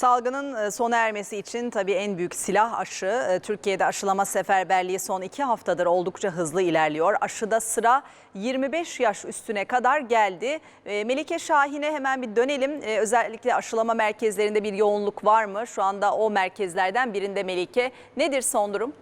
Salgının e, sona ermesi için tabii en büyük silah aşı. E, Türkiye'de aşılama seferberliği son iki haftadır oldukça hızlı ilerliyor. Aşıda sıra 25 yaş üstüne kadar geldi. E, Melike Şahin'e hemen bir dönelim. Özellikle aşılama merkezlerinde bir yoğunluk var mı? Şu anda o merkezlerden birinde Melike. Nedir son durum?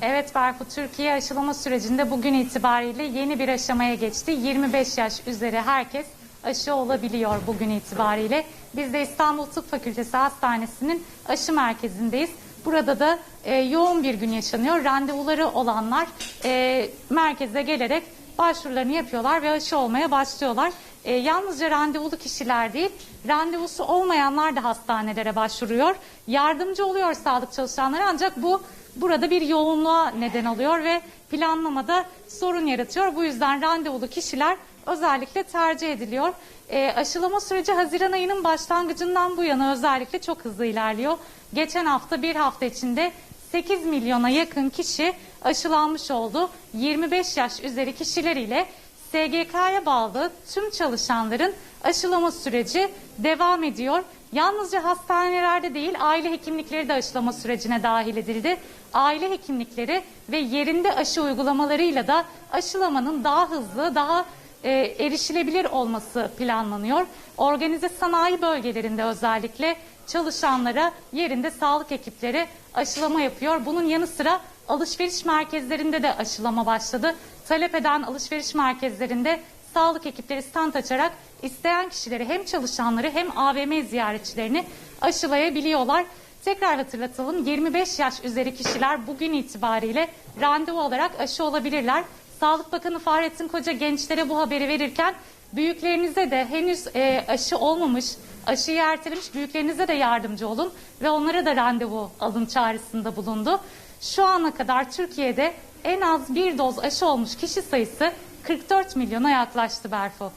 Evet Berfu, Türkiye aşılama sürecinde bugün itibariyle yeni bir aşamaya geçti. 25 yaş üzeri herkes aşı olabiliyor bugün itibariyle. Biz de İstanbul Tıp Fakültesi Hastanesi'nin aşı merkezindeyiz. Burada da e, yoğun bir gün yaşanıyor. Randevuları olanlar e, merkeze gelerek başvurularını yapıyorlar ve aşı olmaya başlıyorlar. E, yalnızca randevulu kişiler değil, randevusu olmayanlar da hastanelere başvuruyor. Yardımcı oluyor sağlık çalışanları ancak bu burada bir yoğunluğa neden oluyor ve planlamada sorun yaratıyor. Bu yüzden randevulu kişiler özellikle tercih ediliyor. E, aşılama süreci Haziran ayının başlangıcından bu yana özellikle çok hızlı ilerliyor. Geçen hafta bir hafta içinde 8 milyona yakın kişi aşılanmış oldu. 25 yaş üzeri kişiler ile SGK'ya bağlı tüm çalışanların aşılama süreci devam ediyor. Yalnızca hastanelerde değil aile hekimlikleri de aşılama sürecine dahil edildi. Aile hekimlikleri ve yerinde aşı uygulamalarıyla da aşılamanın daha hızlı, daha e, erişilebilir olması planlanıyor. Organize sanayi bölgelerinde özellikle çalışanlara yerinde sağlık ekipleri aşılama yapıyor. Bunun yanı sıra alışveriş merkezlerinde de aşılama başladı. Talep eden alışveriş merkezlerinde sağlık ekipleri stand açarak isteyen kişileri hem çalışanları hem AVM ziyaretçilerini aşılayabiliyorlar. Tekrar hatırlatalım 25 yaş üzeri kişiler bugün itibariyle randevu alarak aşı olabilirler. Sağlık Bakanı Fahrettin Koca gençlere bu haberi verirken büyüklerinize de henüz e, aşı olmamış, aşıyı ertelemiş büyüklerinize de yardımcı olun ve onlara da randevu alın çağrısında bulundu. Şu ana kadar Türkiye'de en az bir doz aşı olmuş kişi sayısı 44 milyona yaklaştı Berfu.